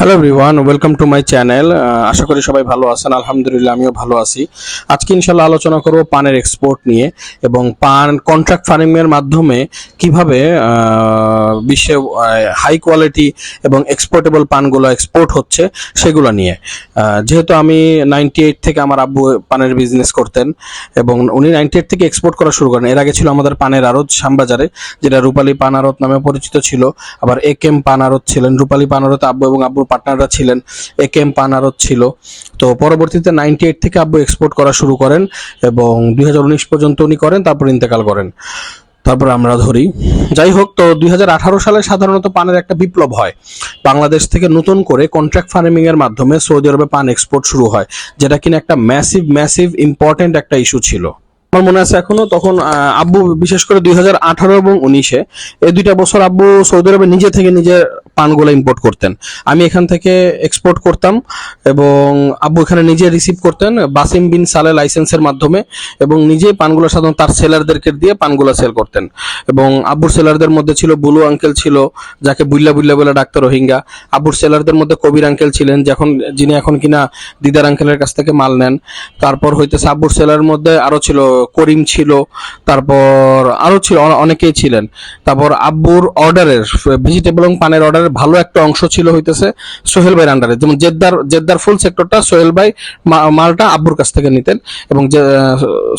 Hello everyone welcome to my channel আশা করি সবাই ভালো আছেন। আলহামদুলিল্লাহ, আমিও ভালো আছি। আজকে ইনশাল্লাহ আলোচনা করব পানের এক্সপোর্ট নিয়ে এবং পান কন্ট্রাক্ট ফার্মিংয়ের মাধ্যমে কীভাবে বিশ্বে হাই কোয়ালিটি এবং এক্সপোর্টেবল পানগুলো এক্সপোর্ট হচ্ছে সেগুলো নিয়ে। যেহেতু আমি নাইনটি এইট থেকে আমার আব্বু পানের বিজনেস করতেন এবং উনি নাইনটি এইট থেকে এক্সপোর্ট করা শুরু করেন। এর আগে ছিল আমাদের পানের আড়ত শ্যামবাজারে, যেটা রূপালী পান আড়ত নামে পরিচিত ছিল। আবার এ কেম পান আড়ত ছিলেন। রূপালী পান আড়তে আব্বু এবং আব্বুর পার্টনাররা ছিলেন এ কেম পান আড়ত ছিল। তো পরবর্তীতে নাইনটি এইট থেকে আব্বু এক্সপোর্ট করা শুরু করেন এবং দুই হাজার উনিশ পর্যন্ত উনি করেন, তারপর ইন্তেকাল করেন। তারপর আমরা ধরি। যাই হোক, তো দুই হাজার আঠারো সালে সাধারণত পানের একটা বিপ্লব হয়। বাংলাদেশ থেকে নতুন করে কন্ট্রাক্ট ফার্মিং এর মাধ্যমে সৌদি আরবে পান এক্সপোর্ট শুরু হয়, যেটা কিনা একটা ম্যাসিভ ম্যাসিভ ইম্পর্টেন্ট একটা ইস্যু ছিল। আমার মনে আছে এখনও, তখন আব্বু বিশেষ করে দুই হাজার আঠারো এবং উনিশে, এই দুইটা বছর আব্বু সৌদি আরবে নিজে থেকে নিজে পানগুলো ইম্পোর্ট করতেন। আমি এখান থেকে এক্সপোর্ট করতাম এবং আব্বু এখানে নিজে রিসিভ করতেন বাসিম বিন সালে লাইসেন্সের মাধ্যমে এবং নিজে পানগুলো সাধারণত তার সেলারদেরকে দিয়ে পানগুলো সেল করতেন। এবং আব্বুর সেলারদের মধ্যে ছিল বুলু আঙ্কেল ছিল, যাকে বুল্লা বুল্লা বলে ডাক্তার রোহিঙ্গা। আব্বুর সেলারদের মধ্যে কবির আঙ্কেল ছিলেন, যখন, যিনি এখন কিনা দিদার আঙ্কেলের কাছ থেকে মাল নেন। তারপর হইতেছে আব্বুর সেলার মধ্যে আরও ছিল করিম ছিল, তারপর আরও ছিল অনেকেই ছিলেন। তারপর আব্বুর অর্ডারের ভেজিটেবল এবং পানের অর্ডারের ভালো একটা অংশ ছিল হইতেছে সোহেল ভাইয়ের আন্ডারে যেমন জেদ্দার জেদ্দার ফুল সেক্টরটা সোহেল ভাই মালটা আব্বুর কাছ থেকে নিতেন এবং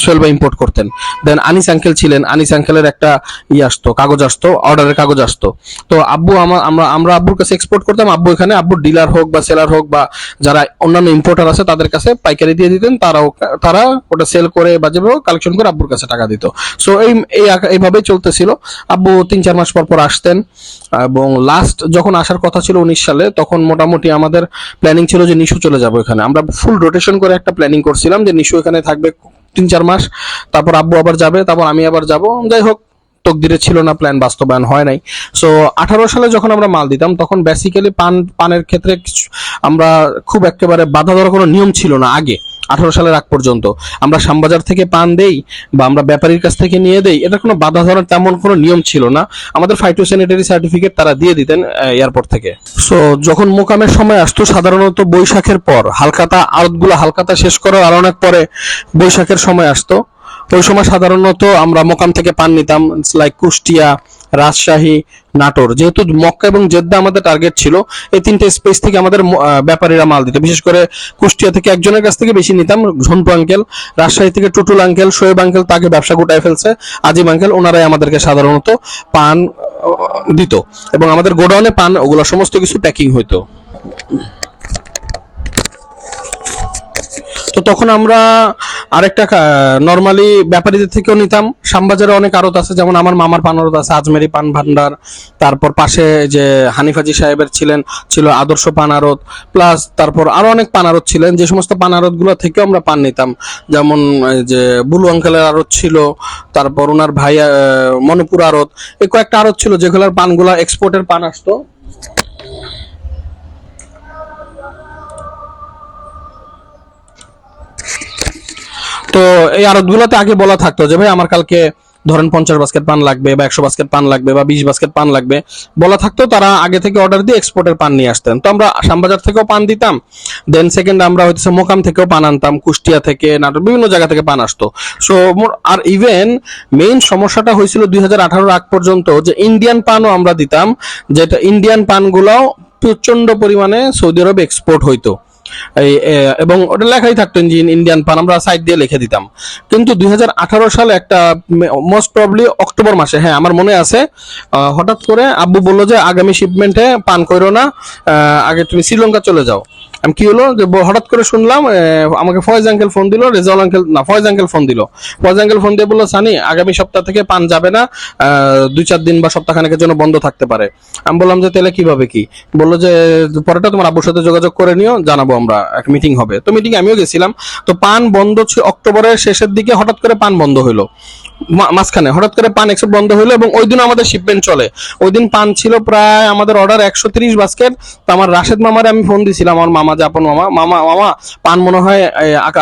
সোহেল ভাই ইম্পোর্ট করতেন। দেন আনিস আঙ্কেল ছিলেন, আনিস আঙ্কেলের একটা ই আসতো, কাগজ আসতো, অর্ডারের কাগজ আসতো। তো আব্বু আমার আমরা আমরা আব্বুর কাছে এক্সপোর্ট করতাম, আব্বু এখানে, আব্বুর ডিলার হোক বা সেলার হোক বা যারা অন্যান্য ইম্পোর্টার আছে তাদের কাছে পাইকারি দিয়ে দিতেন, তারাও, তারা ওটা সেল করে বা যেভাবে কালেকশন করে আব্বুর কাছে টাকা দিত। সো এই এই আকা- এইভাবেই চলতেছিল। আব্বু তিন চার মাস পর পর আসতেন এবং লাস্ট যখন আসার কথা ছিল উনিশ সালে, তখন মোটামুটি আমাদের প্ল্যানিং ছিল যে নিশু চলে যাব এখানে। আমরা ফুল রোটেশন করে একটা প্ল্যানিং করছিলাম যে নিশু এখানে থাকবে তিন চার মাস, তারপর আব্বু আবার যাবে, তারপর আমি আবার যাব। যাই হোক, তকদিরে ছিল না প্ল্যান বাস্তবায়ন হয় নাই। সো আঠারো সালে যখন আমরা মাল দিতাম, তখন বেসিক্যালি পান, পানের ক্ষেত্রে আমরা খুব একেবারে বাধা ধরার কোনো নিয়ম ছিল না আগে। আঠারো সালের আগ পর্যন্ত। আমরা শ্যামবাজার থেকে পান দেই বা আমরা ব্যাপারীর কাছ থেকে নিয়ে দেই, এটা কোনো বাধা ধরার তেমন কোনো নিয়ম ছিল না। আমাদের ফাইটোস্যানিটারি সার্টিফিকেট তারা দিয়ে দিতেন এয়ারপোর্ট থেকে। সো যখন মোকামের সময় আসতো, সাধারণত বৈশাখের পর, হালকাতা, আড়তগুলো হালকাতা শেষ করার আর অনেক পরে বৈশাখের সময় আসতো। ওই সময় সাধারণত আমরা মোকাম থেকে পান নিতাম লাইক কুষ্টিয়া রাজশাহী, নাটোর। যেহেতু মক্কা এবং জেদ্দা আমাদের টার্গেট ছিল, এই তিনটে স্পেস থেকে আমাদের ব্যাপারীরা মাল দিত। বিশেষ করে কুষ্টিয়া থেকে একজনের কাছ থেকে বেশি নিতাম, ঝন্টু আঙ্কেল রাজশাহী থেকে টুটুল আঙ্কেল শোয়েব আঙ্কেল তাকে ব্যবসা গোটায় ফেলছে। আজিম আঙ্কেল ওনারাই আমাদেরকে সাধারণত পান দিত। এবং আমাদের গোডাউনে পান, ওগুলো সমস্ত কিছু প্যাকিং হইতো। তো তখন আমরা আরেকটা নর্মালি ব্যাপারীদের থেকেও নিতাম। শ্যামবাজারে অনেক আড়ত আছে যেমন আমার মামার পান আড়ত আছে আজমেরি পান ভান্ডার তারপর পাশে যে হানিফাজি সাহেবের ছিলেন ছিল আদর্শ পান আড়ত প্লাস তারপর আরও অনেক পান আড়ত ছিলেন যে সমস্ত পান আড়তগুলো থেকেও আমরা পান নিতাম। যেমন যে বুলু আঙ্কেলের আড়ত ছিল তারপর ওনার ভাই আহ, মণিপুর আড়ত এই কয়েকটা আড়ত ছিল যেগুলোর পানগুলা এক্সপোর্টের পান আসতো। তো এই আড়তগুলোতে আগে বলা থাকতো যে, ভাই, আমার কালকে ধরেন পঞ্চাশ বাস্কেট পান লাগবে বা একশো বাস্কেট পান লাগবে বা বিশ বাস্কেট পান লাগবে। বলা থাকতো তারা আগে থেকে অর্ডার দিয়ে এক্সপোর্টের পান নিয়ে আসতেন। তো আমরা শ্যামবাজার থেকেও পান দিতাম দেন সেকেন্ড আমরা হচ্ছে মোকাম থেকেও পান আনতাম, কুষ্টিয়া থেকে, নাটোর, বিভিন্ন জায়গা থেকে পান আসতো। সো আর ইভেন মেইন সমস্যাটা হয়েছিল দুই হাজার আঠারো আগ পর্যন্ত যে ইন্ডিয়ান পানও আমরা দিতাম, যেটা ইন্ডিয়ান পানগুলোও প্রচণ্ড পরিমাণে সৌদি আরবে এক্সপোর্ট হইতো। এবং ওটা লেখাই থাকতেন যে ইন্ডিয়ান পান আমরা সাইড দিয়ে লিখে দিতাম। কিন্তু দুই হাজার আঠারো সালে একটা মোস্ট প্রবলি অক্টোবর মাসে হ্যাঁ আমার মনে আছে হঠাৎ করে আব্বু বলল যে, আগামী শিপমেন্টে পান করো না আগে তুমি শ্রীলঙ্কা চলে যাও। আমি কি হলো যে হঠাৎ করে শুনলাম আমাকে ফয়েজ আঙ্কেল ফোন দিল, রেজাউল আঙ্কেল, না, ফয়েজ আঙ্কেল ফোন দিল। ফয়েজ আঙ্কেল ফোন দিয়ে বলল, সানি, আগামী সপ্তাহ থেকে পান যাবে না দুই চার দিন বা সপ্তাহখানেকের জন্য বন্ধ থাকতে পারে। আমি বললাম যে, তাহলে কীভাবে কি? বলল যে পরেটা তোমার আব্বুর সাথে যোগাযোগ করে নিও, জানাব আমরা, এক মিটিং হবে। তো মিটিং আমিও গেছিলাম। তো পান বন্ধ অক্টোবরের শেষের দিকে হঠাৎ করে পান বন্ধ হইল। মা- মাঝখানে। হঠাৎ করে পান এক্সপোর্ট বন্ধ হলো এবং ওই দিন আমাদের শিপমেন্ট চলে। ওই দিন পান ছিল প্রায় আমাদের অর্ডার একশো তিরিশ বাস্কেট তো আমার রাশেদ মামারে আমি ফোন দিয়েছিলাম আমার মামা, জাপন মামা মামা মামা, পান মনে হয়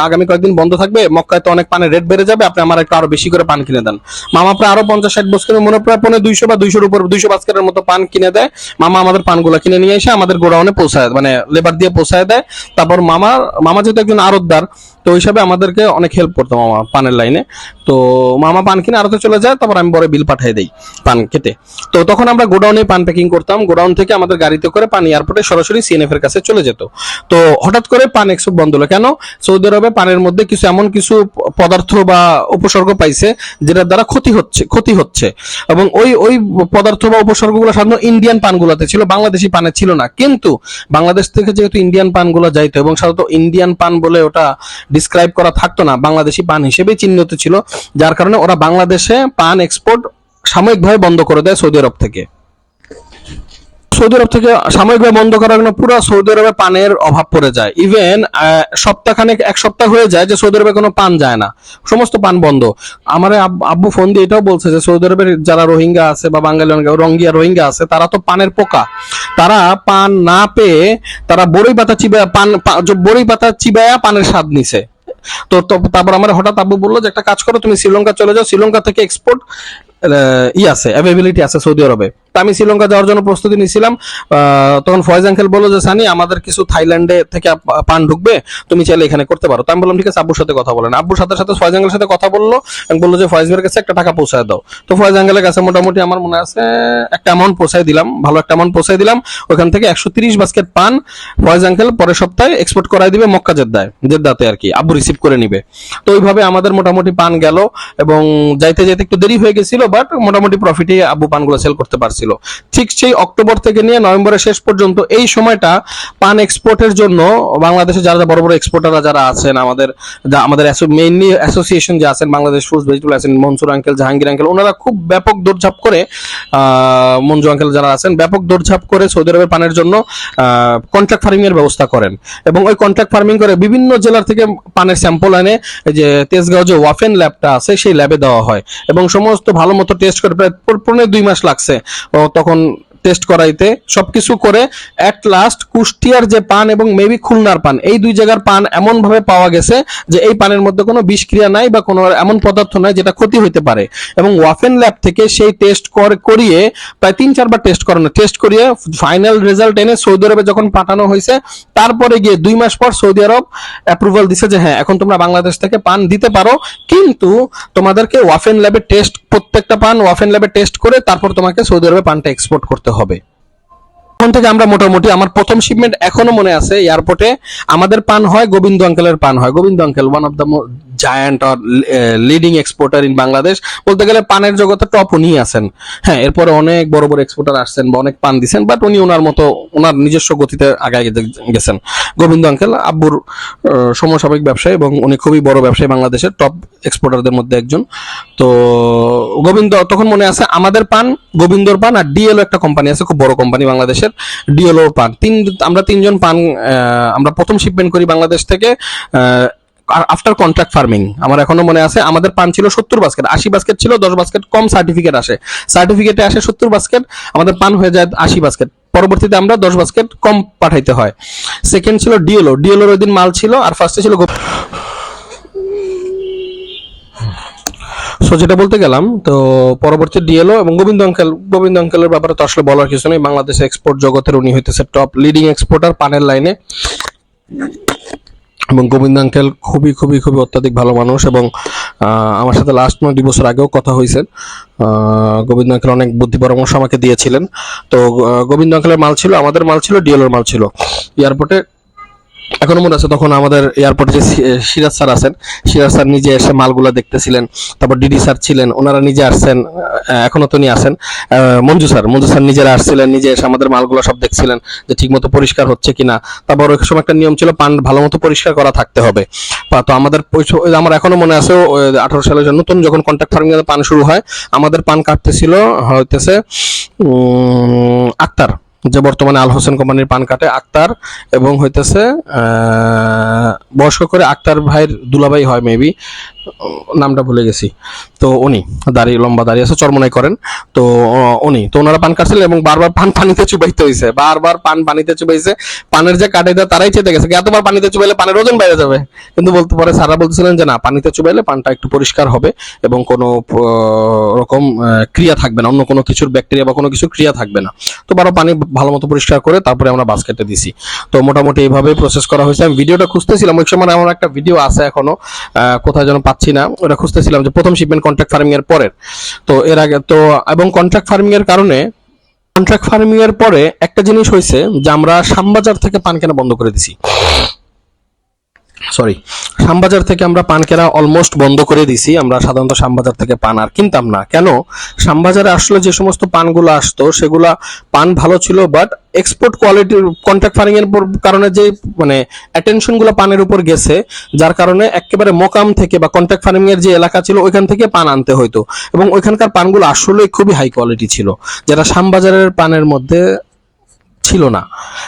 আগামী কয়েকদিন বন্ধ থাকবে। মক্কায় তো অনেক পানের রেট বেড়ে যাবে, আপনি আমার একটু আরও বেশি করে পান কিনে দেন। মামা প্রায় আরও পঞ্চাশ ষাট বস্কেটের মনে প্রায় পনেরো দুইশো বা দুইশোর উপর, দুইশো বাস্কেটের মতো পান কিনে দেয়। মামা আমাদের পানগুলো কিনে নিয়ে এসে আমাদের গোডাউনে পৌঁছায় মানে লেবার দিয়ে পৌঁছায় দেয়। তারপর মামা মামা যেহেতু একজন আরতদার তো ওই হিসাবে আমাদেরকে অনেক হেল্প করতো মামা পানের লাইনে তো মামা পান কিনে আরতে চলে যায়, তারপর আমি বড় বিল পাঠিয়ে দিই পান খেতে তো তখন আমরা গোডাউনে পান প্যাকিং করতাম গোডাউন থেকে আমাদের গাড়িতে করে পান এয়ারপোর্টে সরাসরি সিএনএফ এর কাছে চলে যেত। তো হঠাৎ করে পান এক্সপোর্ট বন্ধ হলো। কেন? সৌদি আরবে পানের মধ্যে কিছু এমন কিছু পদার্থ বা উপসর্গ পাইছে, যেটার দ্বারা ক্ষতি হচ্ছে ক্ষতি হচ্ছে। এবং ওই ওই পদার্থ বা উপসর্গগুলো সাধারণত ইন্ডিয়ান পানগুলোতে ছিল, বাংলাদেশি পানে ছিল না। কিন্তু বাংলাদেশ থেকে যেহেতু ইন্ডিয়ান পানগুলো যাইতো এবং সাধারণত ইন্ডিয়ান পান বলে ওটা ডিসক্রাইব করা থাকতো না। বাংলাদেশি পান হিসেবে চিহ্নিত ছিল। যার কারণে ওরা বাংলাদেশে পান এক্সপোর্ট সাময়িকভাবে বন্ধ করে দেয় সৌদি আরব থেকে। সৌদি আরব থেকে সাময়িকভাবে বন্ধ করার জন্য পুরো সৌদি আরবে পানের অভাব পড়ে যায়। ইভেন সপ্তাহখানেক, এক সপ্তাহ হয়ে যায় যে সৌদি আরবে কোনো পান যায় না। সমস্ত পান বন্ধ। আমার আব্বু ফোন দিয়ে এটাও বলছে যে সৌদি আরবের যারা রোহিঙ্গা আছে বা বাঙালি রঙ্গিয়া রোহিঙ্গা আছে, তারা তো পানের পোকা। তারা পান না পেয়ে তারা বড়ই পাতা চিবায়া, পান বড়ই পাতা চিবায়া পানের স্বাদ নিছে। তো- তারপর আমার হঠাৎ আব্বু বলল যে, একটা কাজ করো, তুমি শ্রীলঙ্কা চলে যাও। শ্রীলঙ্কা থেকে এক্সপোর্ট ই আছে অ্যাভেবিলিটি আছে সৌদি আরবে। আমি শ্রীলঙ্কা যাওয়ার জন্য প্রস্তুতি নিয়েছিলাম তখন ফয়েজ আঙ্কেল বলল যে, সানি, আমাদের কিছু থাইল্যান্ডে থেকে পান ঢুকবে, তুমি চাইলে এখানে করতে পারো। তো আমি বললাম, ঠিক আছে, আব্বুর সাথে কথা বলেন। আব্বুর সাথে সাথে, ফয়েজ আঙ্কেলের সাথে কথা বলল বলল যে, ফয়েজ ভাইয়ের কাছে একটা টাকা পৌঁছায় দাও। তো ফয়েজ আঙ্কেলের কাছে মোটামুটি আমার মনে আছে, একটা অ্যামাউন্ট পৌঁছায় দিলাম, ভালো একটা অ্যামাউন্ট পৌঁছায় দিলাম। ওখান থেকে একশো তিরিশ বাস্কেট পান, ফয়েজ আঙ্কেল পরের সপ্তাহে এক্সপোর্ট করাই দিবে মক্কা জেদ্দায়, জেদ্দাতে আর কি, আব্বু রিসিভ করে নিবে। তো ওইভাবে আমাদের মোটামুটি পান গেল, এবং যাইতে যাইতে একটু দেরি হয়ে গেছিল বাট মোটামুটি প্রফিটে আব্বু পানগুলো সেল করতে পারছিল। ঠিক সেই অক্টোবর থেকে নিয়ে নভেম্বরের শেষ পর্যন্ত এই সময়টা পান এক্সপোর্টের জন্য বাংলাদেশে যারা বড় বড় এক্সপোর্টাররা যারা আছেন, আমাদের আমাদের মেইনলি অ্যাসোসিয়েশন যে আছেন বাংলাদেশ ফ্রুটস ভেজিটেবল আছেন, মনসুর আঙ্কেল জাহাঙ্গীর আঙ্কেল ওনারা খুব ব্যাপক দৌড়ঝাঁপ করে মঞ্জু আঙ্কেল যারা আছেন, ব্যাপক দৌড়ঝাঁপ করে সৌদি আরবের পানের জন্য কন্ট্রাক্ট ফার্মিং এর ব্যবস্থা করেন। এবং ওই কন্ট্রাক্ট ফার্মিং করে বিভিন্ন জেলার থেকে পানের স্যাম্পল এই যে তেজগাঁও যে ওয়াফেন ল্যাবটা আছে, সেই ল্যাবে দেওয়া হয়। এবং সমস্ত ভালো মতো টেস্ট করে প্রায় পনেরো পৌনে দুই মাস লাগছে। তখন টেস্ট করাইতে, সবকিছু করে এট লাস্ট কুষ্টিয়ার যে পান এবং মেবি খুলনার পান, এই দুই জায়গার পান এমন ভাবে পাওয়া গেছে যে এই পানের মধ্যে কোনো বিষক্রিয়া নাই বা কোনো এমন পদার্থ নাই যেটা ক্ষতি হইতে পারে। এবং ওয়াফেন ল্যাব থেকে সেই টেস্ট করিয়ে প্রায় তিন চারবার টেস্ট করানো টেস্ট করিয়ে ফাইনাল রেজাল্ট এনে সৌদি আরবে যখন পাঠানো হয়েছে তারপরে গিয়ে দুই মাস পর সৌদি আরব অ্যাপ্রুভাল দিছে যে হ্যাঁ এখন তোমরা বাংলাদেশ থেকে পান দিতে পারো। কিন্তু তোমাদেরকে ওয়াফেন ল্যাবে টেস্ট প্রত্যেকটা পান ওয়াফেন ল্যাবে টেস্ট করে তারপর তোমাকে সৌদি আরবে পানটা এক্সপোর্ট করতে হবে। তখন থেকে আমরা মোটামুটি আমার প্রথম শিপমেন্ট এখনও মনে আছে এয়ারপোর্টে আমাদের পান হয় গোবিন্দ আঙ্কেলের পান হয়। Gobinda uncle one of the giant or leading exporter in Bangladesh বলতে গেলে পানের জগতে টপ উনি আছেন। হ্যাঁ এরপরে অনেক বড় বড় এক্সপোর্টার আসছেন বা অনেক পান দিছেন বাট উনি ওনার মতো, ওনার নিজস্ব গতিতে আগায় গেছেন। গোবিন্দ আঙ্কেল, আব্বুর সমসাময়িক ব্যবসায়ী এবং উনি খুবই বড় ব্যবসায়ী বাংলাদেশের টপ এক্সপোর্টারদের মধ্যে একজন। তো, গোবিন্দ, তখন মনে আছে আমাদের পান, গোবিন্দর পান আর ডিএলও একটা কোম্পানি আছে, খুব বড় কোম্পানি বাংলাদেশের ডিএলও পান। তিন, আমরা তিনজন পান আমরা প্রথম শিপমেন্ট করি বাংলাদেশ থেকে আফটার কন্ট্রাক্ট ফার্মিং আমার এখনও মনে আছে, আমাদের পান ছিল সত্তর বাস্কেট আশি বাস্কেট ছিল, দশ বাস্কেট কম সার্টিফিকেট আসে। সার্টিফিকেটে আসে সত্তর বাস্কেট আমাদের পান হয়ে যায় আশি বাস্কেট পরবর্তীতে আমরা দশ বাস্কেট কম পাঠাইতে হয়। সেকেন্ড ছিল ডিএলও ডিএলওর ওই দিন মাল ছিল, আর ফার্স্টে ছিল সো যেটা বলতে গেলাম, তো পরবর্তী ডিএলও এবং গোবিন্দ অঙ্কেল গোবিন্দ আঙ্কেলের ব্যাপারে তো আসলে বলার কিছু নেই। বাংলাদেশ এক্সপোর্ট জগতের উনি হইতেছে টপ লিডিং এক্সপোর্টার পানের লাইনে। এবং গোবিন্দ আঙ্কেল খুবই খুবই খুবই অত্যাধিক ভালো মানুষ এবং আমার সাথে লাস্ট নয়, দুই বছর আগেও কথা হয়েছে। গোবিন্দ আঙ্কেল অনেক বুদ্ধি পরামর্শ আমাকে দিয়েছিলেন। তো গোবিন্দ আঙ্কেলের মাল ছিল, আমাদের মাল ছিল, ডিএলওর মাল ছিল। এয়ারপোর্টে এখনও মনে আছে তখন আমাদের এয়ারপোর্টে যে সিরাজ স্যার আছেন, সিরাজ স্যার নিজে এসে মালগুলা দেখতেছিলেন, তারপর ডিডি স্যার ছিলেন, ওনারা নিজে আসছেন এখনও তো নিয়ে আসেন মঞ্জু স্যার মঞ্জু স্যার নিজেরা আসছিলেন, নিজে এসে আমাদের মালগুলো সব দেখছিলেন যে ঠিক মতো পরিষ্কার হচ্ছে কিনা। তারপর ওই সময় একটা নিয়ম ছিল, পান ভালো মতো পরিষ্কার করা থাকতে হবে। তো আমাদের আমার এখনও মনে আছে আঠারো সালে নতুন যখন কন্ট্রাক্ট ফার্মিং পান শুরু হয়, আমাদের পান কাটতেছিল, হইতেছে আক্তার। যে বর্তমানে আল হোসেন কোম্পানির পান কাটে আক্তার এবং হইতেছে বয়স্ক করে আক্তার ভাইয়ের দুলাভাই হয় মেবি নামটা ভুলে গেছি। তো উনি, দাড়ি, লম্বা দাড়ি আছে, চরমনাই করেন। তো উনি, তো ওনারা পান কাটছিলেন এবং বারবার পান পানিতে চুবাইতে হয়েছে বারবার পান পানিতে চুবাইছে। পানের যে কাটে দেয় তারাই চেতে গেছে। এতবার পানিতে চুবাইলে পানের ওজন বেড়ে যাবে। কিন্তু বলতে পারে সারা বলতেছিলেন যে না, পানিতে চুবাইলে পানটা একটু পরিষ্কার হবে এবং কোনো রকম ক্রিয়া থাকবে না। অন্য কোনো কিছুর ব্যাকটেরিয়া বা কোনো কিছুর ক্রিয়া থাকবে না। তো বারো পানি ভালো মতো পরিষ্কার করে তারপরে আমরা বাস্কেটে দিছি। তো মোটামুটি এইভাবে প্রসেস করা হয়েছে। আমি ভিডিওটা খুঁজতেছিলাম। ওই সময় আমার একটা ভিডিও আছে এখনও কোথায় যেন পাচ্ছি না। ওটা খুঁজতেছিলাম যে প্রথম শিপমেন্ট কন্ট্রাক্ট ফার্মিং এর পরের। তো এর আগে তো, এবং কন্ট্রাক্ট ফার্মিং এর কারণে কন্ট্রাক্ট ফার্মিং এর পরে একটা জিনিস হয়েছে যে আমরা শ্যামবাজার থেকে পান কেনা বন্ধ করে দিছি। সরি শ্যামবাজার থেকে আমরা পান কেনা অলমোস্ট বন্ধ করে দিছি। আমরা সাধারণত শ্যামবাজার থেকে পান আর কিনতাম না। কেন? শ্যামবাজারে আসলে যে সমস্ত পানগুলো আসতো, সেগুলা পান ভালো ছিল বাট এক্সপোর্ট কোয়ালিটির কন্ট্রাক্ট ফার্মিং এর কারণে যে মানে অ্যাটেনশনগুলো পানের উপর গেছে, যার কারণে একেবারে মোকাম থেকে বা কন্ট্রাক্ট ফার্মিং এর যে এলাকা ছিল, ওইখান থেকে পান আনতে হইতো। এবং ওইখানকার পানগুলো আসলে খুবই হাই কোয়ালিটি ছিল, যেটা শ্যামবাজারের পানের মধ্যে ছিল না।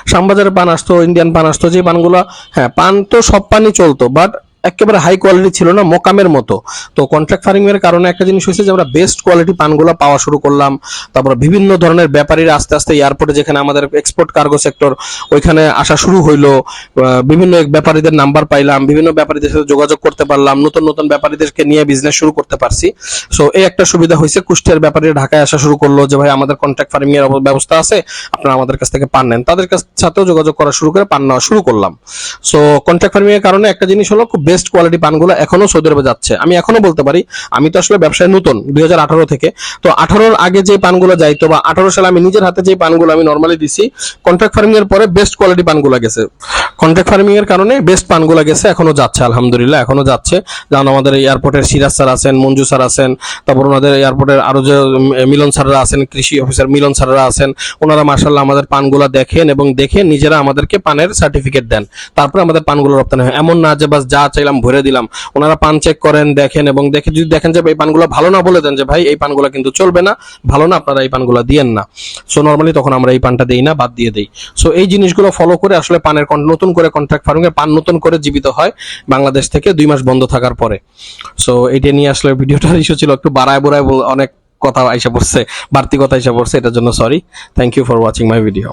শ্যামবাজারে পান আসতো, ইন্ডিয়ান পান আসতো, যে পানগুলো হ্যাঁ পান তো সব পানই চলতো বাট একেবারে হাই কোয়ালিটি ছিল না, মোকামের মতো। তো কন্ট্রাক্ট ফার্মিং এর কারণে একটা জিনিস হয়েছে যে, আমরা বেস্ট কোয়ালিটি পানগুলো পাওয়া শুরু করলাম। তারপর বিভিন্ন ধরনের ব্যাপারীরা আস্তে আস্তে এয়ারপোর্টে যেখানে আমাদের এক্সপোর্ট কার্গো সেক্টর ওইখানে আসা শুরু হইল। বিভিন্ন ব্যাপারীদের নাম্বার পাইলাম, বিভিন্ন ব্যাপারীদের সাথে যোগাযোগ করতে পারলাম, নতুন নতুন ব্যাপারীদেরকে নিয়ে বিজনেস শুরু করতে পারছি। সো এই একটা সুবিধা হয়েছে, কুষ্টিয়ার ব্যাপারীরা ঢাকায় আসা শুরু করল যে, ভাই, আমাদের কন্ট্রাক্ট ফার্মিং এর ব্যবস্থা আছে, আপনারা আমাদের কাছ থেকে পান নেন। তাদের কাছ সাথেও যোগাযোগ করা শুরু করে, পান নেওয়া শুরু করলাম। সো কন্ট্রাক্ট ফার্মিং এর কারণে একটা জিনিস হলো, খুব বেস্ট কোয়ালিটি পানগুলো এখনও সৌদি আরবে যাচ্ছে। আমি এখনও বলতে পারি, আমি তো আসলে ব্যবসায় নতুন, দুই থেকে। তো আঠারোর আগে যে পানগুলো যাইতো বা আঠারো সালে আমি নিজের হাতে যে পানগুলো আমি নর্মালি দিছি কন্ট্রাক্ট ফার্মিং এর পরে বেস্ট কোয়ালিটি পানগুলো গেছে। কন্ট্রাক্ট ফার্মিং এর কারণে বেস্ট পানগুলো গেছে, এখনও যাচ্ছে, আলহামদুলিল্লাহ, এখনও যাচ্ছে। যেমন আমাদের এয়ারপোর্টের সিরাজ স্যার আছেন, মঞ্জু স্যার আছেন, তারপর ওনাদের এয়ারপোর্টের আরও যে মিলন স্যাররা আছেন, কৃষি অফিসার মিলন স্যাররা আছেন, ওনারা মার্শাল্লাহ আমাদের পানগুলো দেখেন এবং দেখে নিজেরা আমাদেরকে পানের সার্টিফিকেট দেন। তারপরে আমাদের পানগুলো রপ্তানি হয়। এমন না যে বাস যা চাইলাম ভরে দিলাম। ওনারা পান চেক করেন, দেখেন এবং দেখে যদি দেখেন যে এই পানগুলো ভালো না বলে দেন যে ভাই এই পানগুলো কিন্তু চলবে না, ভালো না, আপনারা এই পানগুলো দিয়েন না। সো নর্মালি তখন আমরা এই পানটা দেই না, বাদ দিয়ে দেই। সো এই জিনিসগুলো ফলো করে আসলে পানের নতুন করে কন্ট্রাক্ট ফার্মিং এর পান নতুন করে জীবিত হয় বাংলাদেশ থেকে দুই মাস বন্ধ থাকার পরে। সো এটা নিয়ে আসলে ভিডিওটার ইস্যু ছিল, একটু বাড়ায় বাড়ায় অনেক কথা আইসা পড়ছে, বাড়তি কথা আইসা পড়ছে, এটার জন্য sorry thank you for watching my video